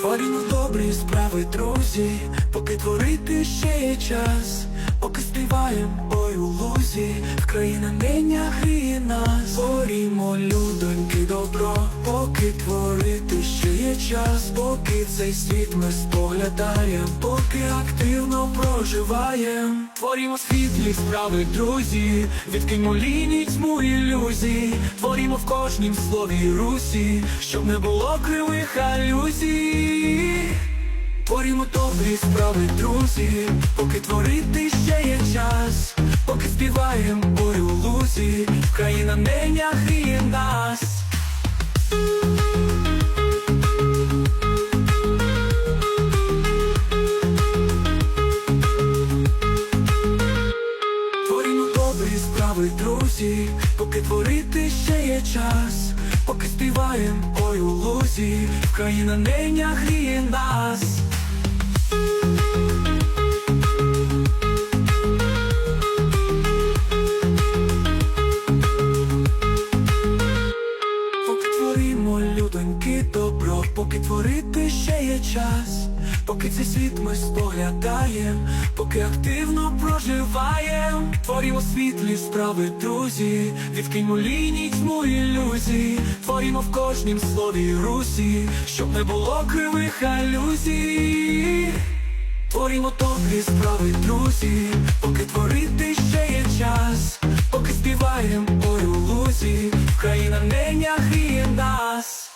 Творимо добрі справи, друзі, поки творити ще є час, поки співаєм ой у лузі, в країна ниня гріє нас, Творімо, людоньки, добро, поки творити ще час, поки цей світ ми споглядаєм, поки активно проживаєм. Творімо світлі справи, друзі, відкиньмо лінії тьму ілюзій, творімо в кожнім слові русі, щоб не було кривих алюзій. Творімо добрі справи, друзі, поки творити ще є час, поки співаєм ой у лузі, країна неня справи, друзі, поки творити ще є час, поки співаєм ой у лузі, країна неня гріє нас. Час, поки цей світ ми споглядаєм, поки активно проживаєм, творімо світлі справи, друзі, відкиньмо ліній тьму ілюзій, творімо в кожнім слові русі, щоб не було кривих алюзій. Творімо добрі справи, друзі, поки творити ще є час, поки співаєм ой у лузі, країна неня гріє нас.